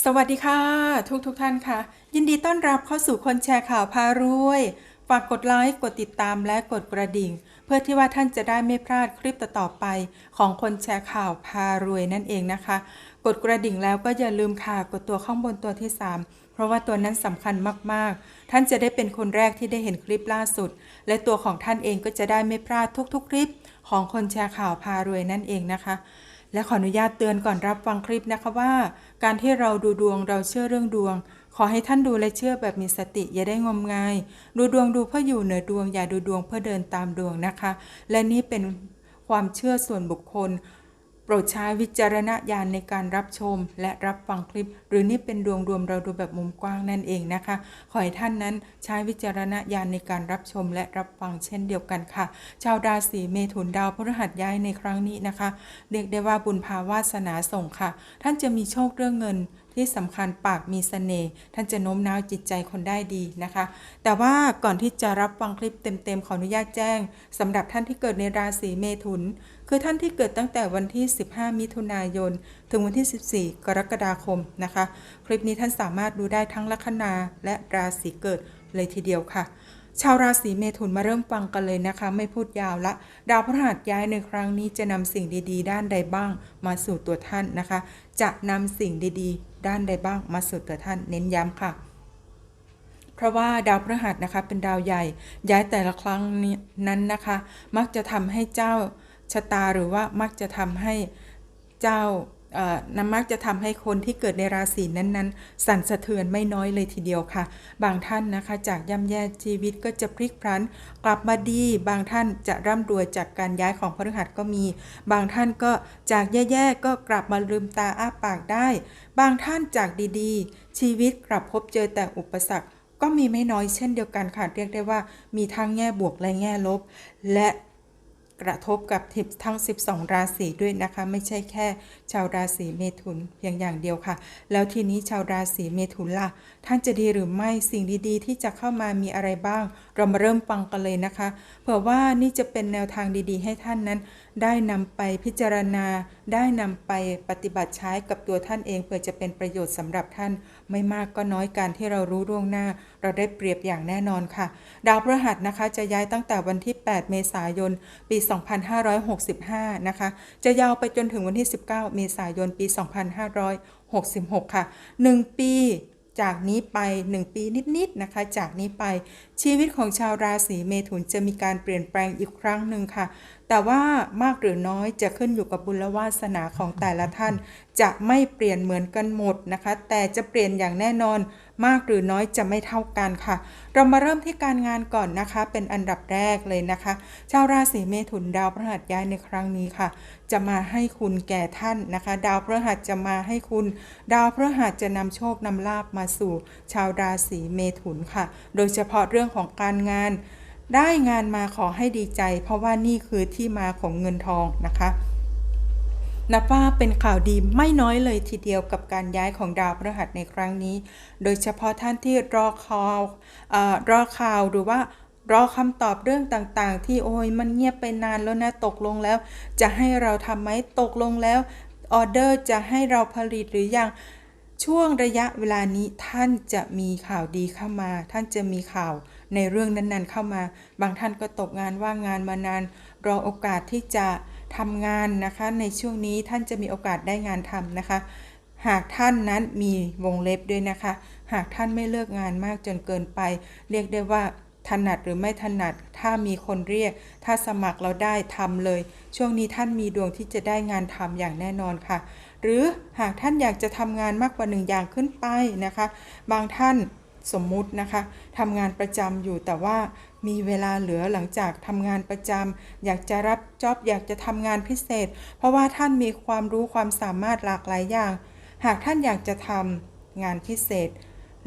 สวัสดีค่ะ ทุกทุกท่านค่ะ ยินดีต้อนรับเข้าสู่คนแชร์ข่าวพารวย ฝากกดไลค์กดติดตามและกดกระดิ่ง เพื่อที่ว่าท่านจะได้ไม่พลาดคลิปต่อๆไป ของคนแชร์ข่าวพารวยนั่นเองนะคะ กดกระดิ่งแล้วก็อย่าลืมค่ะกดตัวข้างบนตัวที่ 3 เพราะว่าตัวนั้นสำคัญมากๆ ท่านจะได้เป็นคนแรกที่ได้เห็นคลิปล่าสุด และตัวของท่านเองก็จะได้ไม่พลาดทุกๆ คลิป ของคนแชร์ข่าวพารวยนั่นเองนะคะ และขออนุญาตเตือนก่อนรับฟังคลิปนะคะว่า การที่เราดูดวงเราเชื่อเรื่องดวง ขอให้ท่านดูและเชื่อแบบมีสติอย่าได้งมงาย ดูดวงดูเพื่ออยู่เหนือดวงอย่าดูดวงเพื่อเดินตามดวงนะคะ และนี่เป็นความเชื่อส่วนบุคคล รดใช้วิจารณญาณในการรับชม และรับฟังคลิป หรือนี่เป็นดวงรวมเราดูแบบมุมกว้างนั่นเองนะคะ ขอให้ท่านนั้นใช้วิจารณญาณในการรับชม และรับฟังเช่นเดียวกันค่ะ ชาวราศีเมถุนดาวพฤหัสย้ายในครั้งนี้นะคะ เรียกได้ว่าบุญภาวาสนาส่งค่ะ ท่านจะมีโชคเรื่องเงิน ที่สำคัญปากมีเสน่ห์ท่านจะโน้มน้าวจิตใจคนได้ดีนะคะ แต่ว่าก่อนที่จะรับฟังคลิปเต็มๆขออนุญาตแจ้งสำหรับท่านที่เกิดในราศีเมถุน คือท่านที่เกิดตั้งแต่วันที่ 15 มิถุนายน ถึงวันที่ 14 กรกฎาคมนะคะ คลิปนี้ท่านสามารถดูได้ทั้งลัคนาและราศีเกิดเลยทีเดียวค่ะ ชาวราศีเมถุนมาเริ่มฟังกันเลยนะคะ ไม่พูดยาวละ ดาวพฤหัสย้ายในครั้งนี้จะนำสิ่งดีๆ ด้านใดบ้างมาสู่ตัวท่านนะคะ จะนำสิ่งดีๆ ด้านใดบ้างมาสู่ตัวท่านเน้นย้ำค่ะ เพราะว่าดาวพฤหัสนะคะเป็นดาวใหญ่ ย้ายแต่ละครั้งนี้นั้นนะคะ มักจะทำให้เจ้าชะตาหรือว่ามักจะทำให้เจ้า น้ำมักจะทำให้คนที่เกิดในราศีนั้นๆ สั่นสะเทือนไม่น้อยเลยทีเดียวค่ะ บางท่านนะคะจากย่ำแย่ชีวิตก็จะพลิกพลัน กลับมาดี บางท่านจะร่ำรวยจากการย้ายของพฤหัสก็มี บางท่านก็จากแย่ๆก็กลับมาลืมตาอ้าปากได้ บางท่านจากดีๆ ชีวิตกลับพบเจอแต่อุปสรรคก็มีไม่น้อยเช่นเดียวกันค่ะเรียกได้ว่ามีทั้งแง่บวกและแง่ลบ และ กระทบกับทิพทั้ง 12 ราศีด้วยนะคะ ไม่ใช่แค่ ชาวราศีเมถุนเพียงอย่างเดียวค่ะ แล้วทีนี้ชาวราศีเมถุนล่ะ ท่านจะดีหรือไม่สิ่งดีๆ ที่จะเข้ามามีอะไรบ้าง เรามาเริ่มฟังกันเลยนะคะ เผื่อว่านี่จะเป็นแนวทางดีๆ ให้ท่านนั้นได้นำไปพิจารณา ได้นำไปปฏิบัติใช้กับตัวท่านเอง เพื่อจะเป็นประโยชน์สำหรับท่าน ไม่มากก็น้อยการที่เรารู้ล่วงหน้า เราได้เปรียบอย่างแน่นอนค่ะ ดาวพฤหัสนะคะจะย้ายตั้งแต่วันที่ 8 เมษายน ปี 2565 นะคะ จะยาวไปจนถึงวันที่ 19 เมษายน ปี 2566 ค่ะ 1 ปีจากนี้ไป 1 ปีนิดๆนะคะ จากนี้ไป ชีวิตของชาวราศีเมถุนจะมีการเปลี่ยนแปลงอีกครั้งหนึ่งค่ะ แต่ว่ามากหรือน้อยจะขึ้นอยู่กับบุญวาสนาของแต่ละท่าน จะไม่เปลี่ยนเหมือนกันหมดนะคะ แต่จะเปลี่ยนอย่างแน่นอน มากหรือน้อยจะไม่เท่ากันค่ะ เรามาเริ่มที่การงานก่อนนะคะ เป็นอันดับแรกเลยนะคะ ชาวราศีเมถุนดาวพฤหัสย้ายในครั้งนี้ค่ะ จะมาให้คุณแก่ท่านนะคะ ดาวพฤหัสจะมาให้คุณ ดาวพฤหัสจะนำโชคนำลาบมาสู่ ชาวราศีเมถุนค่ะ โดยเฉพาะเรื่องของการงาน ได้งานมาขอให้ดีใจ เพราะว่านี่คือที่มาของเงินทองนะคะนับว่าเป็นข่าวดีไม่น้อยเลยทีเดียวกับการย้ายของดาวพฤหัสในครั้งนี้ โดยเฉพาะท่านที่รอข่าวอรอข่าวหรือว่ารอคำตอบเรื่องต่างๆ ที่โอ้ยมันเงียบไปนานแล้วนะตกลงแล้ว จะให้เราทำไหมตกลงแล้วออเดอร์จะให้เราผลิตหรือยังช่วงระยะเวลานี้ท่านจะมีข่าวดีเข้ามา ท่านจะมีข่าว ในเรื่องนั้นๆ เข้ามา บางท่านก็ตกงานว่างงานมานาน รอโอกาสที่จะทำงานนะคะ ในช่วงนี้ท่านจะมีโอกาสได้งานทำนะคะ หากท่านนั้นมีวงเล็บด้วยนะคะ หากท่านไม่เลิกงานมากจนเกินไป เรียกได้ว่าถนัดหรือไม่ถนัด ถ้ามีคนเรียก ถ้าสมัครเราได้ทำเลย ช่วงนี้ท่านมีดวงที่จะได้งานทำอย่างแน่นอนค่ะ หรือหากท่านอยากจะทำงานมากกว่าหนึ่งอย่างขึ้นไปนะคะ บางท่าน สมมุตินะคะทำงานประจำอยู่แต่ว่ามีเวลาเหลือหลังจากทำงานประจำอยากจะรับจ็อบอยากจะทำงานพิเศษ เพราะว่าท่านมีความรู้ความสามารถหลากหลายอย่าง หากท่านอยากจะทำงานพิเศษ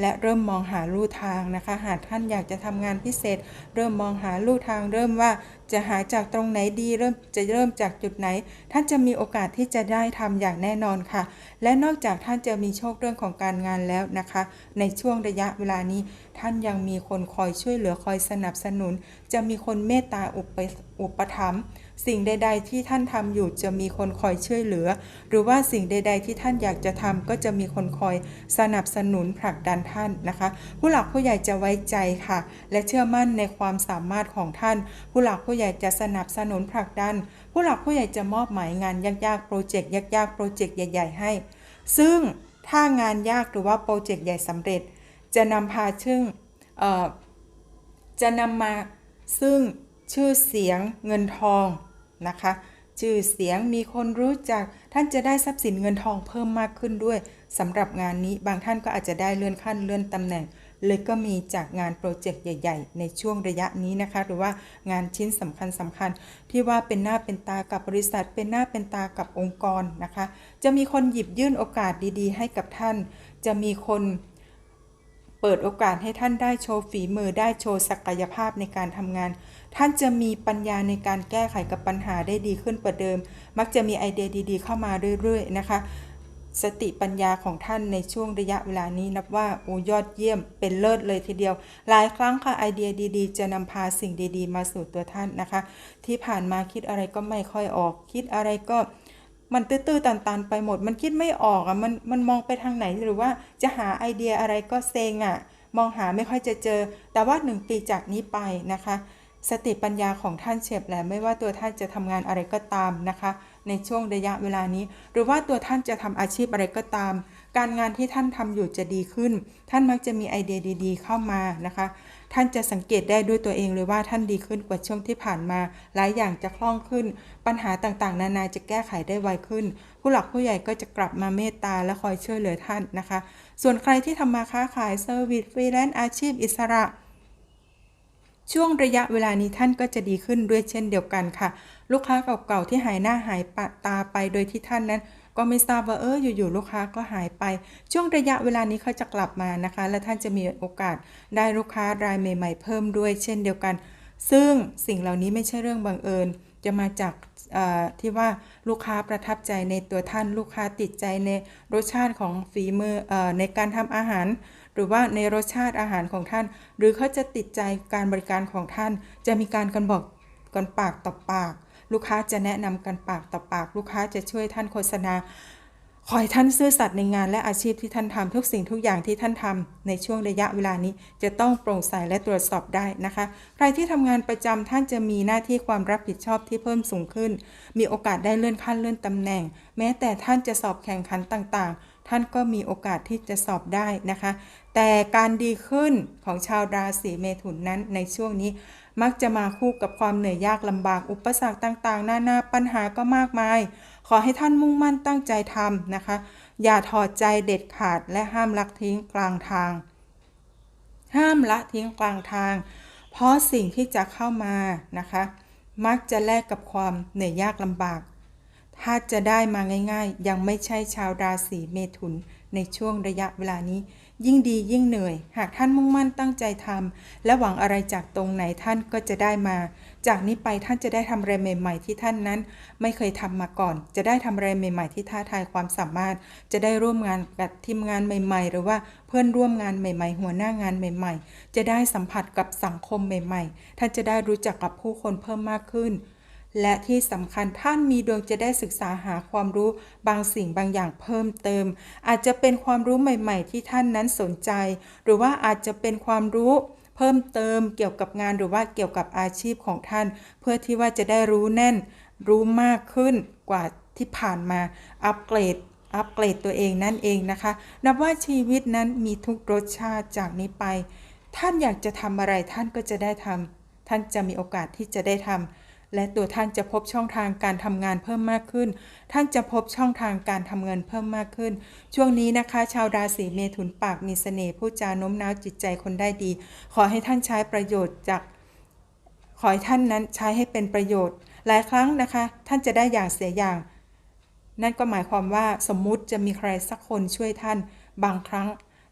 และเริ่มมองหาลู่ทางนะคะ หากท่านอยากจะทำงานพิเศษ เริ่มมองหาลู่ทาง เริ่มว่าจะหาจากตรงไหนดี เริ่มจะเริ่มจากจุดไหน ท่านจะมีโอกาสที่จะได้ทำอย่างแน่นอนค่ะ และนอกจากท่านจะมีโชคเรื่องของการงานแล้วนะคะ ในช่วงระยะเวลานี้ ท่านยังมีคนคอยช่วยเหลือคอยสนับสนุน จะมีคนเมตตาอุปอุปถัมภ์ สิ่งใด ๆ ที่ท่านทำอยู่จะมีคนคอยช่วยเหลือ หรือว่าสิ่งใด ๆ ที่ท่านอยากจะทำก็จะมีคนคอยสนับสนุนผลักดันท่านนะคะ ผู้หลักผู้ใหญ่จะไว้ใจค่ะ และเชื่อมั่นในความสามารถของท่าน ผู้หลักผู้ใหญ่จะสนับสนุนผลักดัน ผู้หลักผู้ใหญ่จะมอบหมายงานยากๆโปรเจกต์ยากๆโปรเจกต์ใหญ่ ๆ ให้ ซึ่งถ้างานยากหรือว่าโปรเจกต์ใหญ่สำเร็จ จะนำพาซึ่งจะนำมาซึ่ง ชื่อเสียงเงินทองนะคะ ชื่อเสียงมีคนรู้จัก ท่านจะได้ทรัพย์สินเงินทองเพิ่มมากขึ้นด้วยสำหรับงานนี้บางท่านก็อาจจะได้เลื่อนขั้นเลื่อนตำแหน่ง เลยก็มีจากงานโปรเจกต์ใหญ่ ๆ ในช่วงระยะนี้นะคะ หรือว่างานชิ้นสำคัญสำคัญที่ว่าเป็นหน้าเป็นตากับบริษัท เป็นหน้าเป็นตากับองค์กรนะคะ จะมีคนหยิบยื่นโอกาสดีๆ ให้กับท่าน จะมีคน เปิดโอกาสให้ท่านได้โชว์ฝีมือได้โชว์ศักยภาพในการทำงาน ท่านจะมีปัญญาในการแก้ไขกับปัญหาได้ดีขึ้นกว่าเดิม มักจะมีไอเดียดี ๆ เข้ามาเรื่อยๆ นะคะ สติปัญญาของท่านในช่วงระยะเวลานี้นับว่าโอยอดเยี่ยมเป็นเลิศเลยทีเดียว หลายครั้งค่ะไอเดียดีๆ จะนำพาสิ่งดีๆ มาสู่ตัวท่านนะคะ ที่ผ่านมาคิดอะไรก็ไม่ค่อยออก คิดอะไรก็ มันตื้อๆตันๆไปหมด มันคิดไม่ออกอะมันมันมองไปทางไหนหรือว่าจะหาไอเดียอะไรก็เซ็งอะ มองหาไม่ค่อยจะเจอ แต่ว่าหนึ่งปีจากนี้ไปนะคะ สติปัญญาของท่านเฉียบแหลมไม่ว่าตัวท่านจะทำงานอะไรก็ตามนะคะ ในช่วงระยะเวลานี้ หรือว่าตัวท่านจะทำอาชีพอะไรก็ตาม การงานที่ท่านทำอยู่จะดีขึ้น ท่านมักจะมีไอเดียดี ๆ เข้ามานะคะ ท่านจะสังเกตได้ด้วยตัวเองเลยว่าท่านดีขึ้นกว่าช่วงที่ผ่านมา หลายอย่างจะคล่องขึ้น ปัญหาต่างๆ นานาจะแก้ไขได้ไวขึ้น ผู้หลักผู้ใหญ่ก็จะกลับมาเมตตาและคอยช่วยเหลือท่านนะคะ ส่วนใครที่ทำมาค้าขายเซอร์วิสฟรีแลนซ์อาชีพอิสระช่วงระยะเวลานี้ท่านก็จะดีขึ้นด้วยเช่นเดียวกันค่ะ ลูกค้าเก่าๆที่หายหน้าหายตาไปโดยที่ท่านนั้น ก็ไม่ทราบว่าเอออยู่ๆลูกค้าก็หายไป ช่วงระยะเวลานี้เขาจะกลับมานะคะ และท่านจะมีโอกาสได้ลูกค้ารายใหม่ ๆ เพิ่มด้วยเช่นเดียวกัน ซึ่งสิ่งเหล่านี้ไม่ใช่เรื่องบังเอิญ จะมาจากที่ว่าลูกค้าประทับใจในตัวท่านลูกค้าติดใจในรสชาติของฝีมือเอ่อในการทำอาหาร หรือว่าในรสชาติอาหารของท่าน หรือเขาจะติดใจการบริการของท่าน จะมีการกันบอกกันปากต่อปาก ลูกค้าจะแนะนำกันปากต่อปาก ลูกค้าจะช่วยท่านโฆษณาขอให้ท่านซื่อสัตย์ในงานและอาชีพที่ท่านทำทุกสิ่งทุกอย่างที่ท่านทำในช่วงระยะเวลานี้จะต้องโปร่งใสและตรวจสอบได้นะคะ ใครที่ทำงานประจำท่านจะมีหน้าที่ความรับผิดชอบที่เพิ่มสูงขึ้น มีโอกาสได้เลื่อนขั้นเลื่อนตำแหน่ง แม้แต่ท่านจะสอบแข่งขันต่างๆ ท่านก็มีโอกาสที่จะสอบได้นะคะ แต่การดีขึ้นของชาวราศีเมถุนนั้นในช่วงนี้ มักจะมาคู่กับความเหนื่อยยากลำบากอุปสรรคต่างๆนานาปัญหาก็มากมาย ขอให้ท่านมุ่งมั่นตั้งใจทำนะคะ อย่าถอดใจเด็ดขาดและห้ามลักทิ้งกลางทาง ห้ามละทิ้งกลางทาง เพราะสิ่งที่จะเข้ามานะคะ มักจะแลกกับความเหนื่อยยากลำบาก ถ้าจะได้มาง่าย ๆ ยังไม่ใช่ชาวราศีเมถุน ในช่วงระยะเวลานี้ ยิ่งดียิ่งเหนื่อย หากท่านมุ่งมั่นตั้งใจทำและหวังอะไรจากตรงไหนท่านก็จะได้มา จากนี้ไปท่านจะได้ทำอะไรใหม่ ๆ ที่ท่านนั้น ไม่เคยทำมาก่อน จะได้ทำอะไรใหม่ ๆ ที่ท้าทายความสามารถ จะได้ร่วมงานกับทีมงานใหม่ ๆ หรือว่าเพื่อนร่วมงานใหม่ ๆ หัวหน้างานใหม่ ๆ จะได้สัมผัสกับสังคมใหม่ ๆ ท่านจะได้รู้จักกับผู้คนเพิ่มมากขึ้น และที่สำคัญท่านมีดวงจะได้ศึกษาหาความรู้บางสิ่งบางอย่างเพิ่มเติม อาจจะเป็นความรู้ใหม่ ๆ ที่ท่านนั้นสนใจ หรือว่าอาจจะเป็นความรู้เพิ่มเติมเกี่ยวกับงานหรือว่าเกี่ยวกับอาชีพของท่าน เพื่อที่ว่าจะได้รู้แน่น รู้มากขึ้นกว่าที่ผ่านมาอัปเกรดอัปเกรดตัวเองนั่นเองนะคะ นับว่าชีวิตนั้นมีทุกรสชาติจากนี้ไป ท่านอยากจะทำอะไรท่านก็จะได้ทำท่านจะมีโอกาสที่จะได้ทำ และตัวท่านจะพบช่องทางการทำงานเพิ่มมากขึ้น ท่านจะพบช่องทางการทำเงินเพิ่มมากขึ้น ช่วงนี้นะคะ ชาวราศีเมถุนปากมีเสน่ห์ผู้จาโน้มน้าวจิตใจคนได้ดี ขอให้ท่านใช้ประโยชน์จาก ขอให้ท่านนั้นใช้ให้เป็นประโยชน์ หลายครั้งนะคะ ท่านจะได้อย่างเสียอย่าง นั่นก็หมายความว่าสมมุติจะมีใครสักคนช่วยท่าน บางครั้ง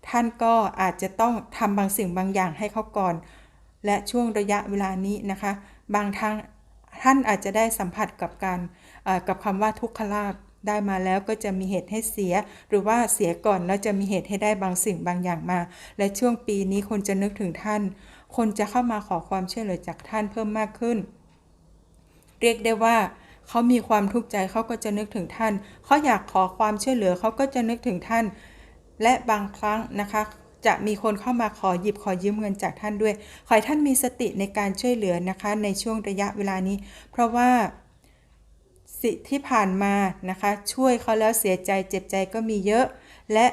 ท่านก็อาจจะต้องทำบางสิ่งบางอย่างให้เขาก่อนและช่วงระยะเวลานี้นะคะ บางทาง ท่านอาจจะได้สัมผัสกับการกับคำว่าทุกขลาภได้มาแล้วก็จะมีเหตุให้เสีย หรือว่าเสียก่อนแล้วจะมีเหตุให้ได้บางสิ่งบางอย่างมา และช่วงปีนี้คนจะนึกถึงท่าน คนจะเข้ามาขอความช่วยเหลือจากท่านเพิ่มมากขึ้น เรียกได้ว่าเขามีความทุกข์ใจเขาก็จะนึกถึงท่าน เขาอยากขอความช่วยเหลือเขาก็จะนึกถึงท่าน และบางครั้งนะคะ จะมีคนเข้ามาขอหยิบขอยืมเงินจากท่านด้วย ขอให้ท่านมีสติในการช่วยเหลือนะคะ ในช่วงระยะเวลานี้ เพราะว่าสิที่ผ่านมานะคะ ช่วยเขาแล้วเสียใจเจ็บใจก็มีเยอะ และ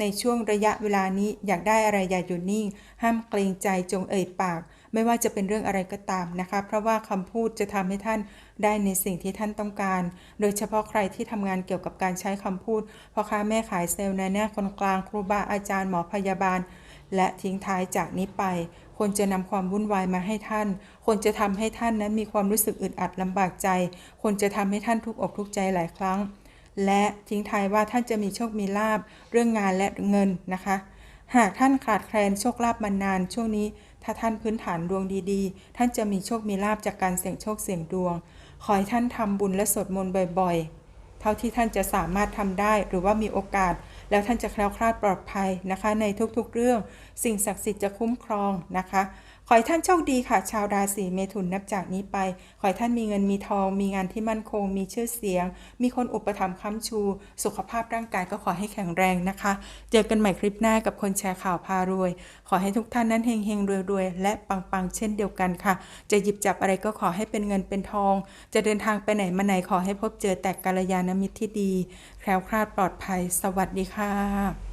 ในช่วงระยะเวลานี้อยากได้อะไรอย่าหยุดนิ่ง ห้ามเกรงใจจงเอ่ยปาก ไม่ว่าจะเป็นเรื่องอะไรก็ตามนะคะ เพราะว่าคำพูดจะทำให้ท่านได้ในสิ่งที่ท่านต้องการ โดยเฉพาะใครที่ทำงานเกี่ยวกับการใช้คำพูดพ่อค้าแม่ขายเซลล์ในายหน้าคนกลางครูบาอาจารย์หมอพยาบาล และทิ้งท้ายจากนี้ไปควรจะนำความวุ่นวายมาให้ท่าน ควรจะทำให้ท่านนั้นมีความรู้สึกอึดอัดลำบากใจ ควรจะทำให้ท่านทุกอกทุกใจหลายครั้ง และทิ้งท้ายว่าท่านจะมีโชคมีลาบเรื่องงานและเงินนะคะ หากท่านขาดแคลนโชคลาภมานานช่วงนี้ ถ้าท่านพื้นฐานดวงดีๆ ท่านจะมีโชคมีลาบจากการเสี่ยงโชคเสี่ยงดวง ขอให้ท่านทำบุญและสวดมนต์บ่อยๆ เท่าที่ท่านจะสามารถทำได้หรือว่ามีโอกาส แล้วท่านจะแคล้วคลาดปลอดภัยนะคะ ในทุกๆเรื่อง สิ่งศักดิ์สิทธิ์จะคุ้มครองนะคะ ขอให้ท่านโชคดีค่ะ ชาวราศีเมถุนนับจากนี้ไป ขอให้ท่านมีเงินมีทอง มีงานที่มั่นคง มีชื่อเสียง มีคนอุปถัมภ์ค้ำชู สุขภาพร่างกายก็ขอให้แข็งแรงนะคะ เจอกันใหม่คลิปหน้ากับคนแชร์ข่าวพารวย ขอให้ทุกท่านนั้นเฮงๆรวยๆ และปังๆ เช่นเดียวกันค่ะ จะหยิบจับอะไรก็ขอให้เป็นเงินเป็นทอง จะเดินทางไปไหนมาไหนขอให้พบเจอแต่กัลยาณมิตรที่ดี แคล้วคลาดปลอดภัย สวัสดีค่ะ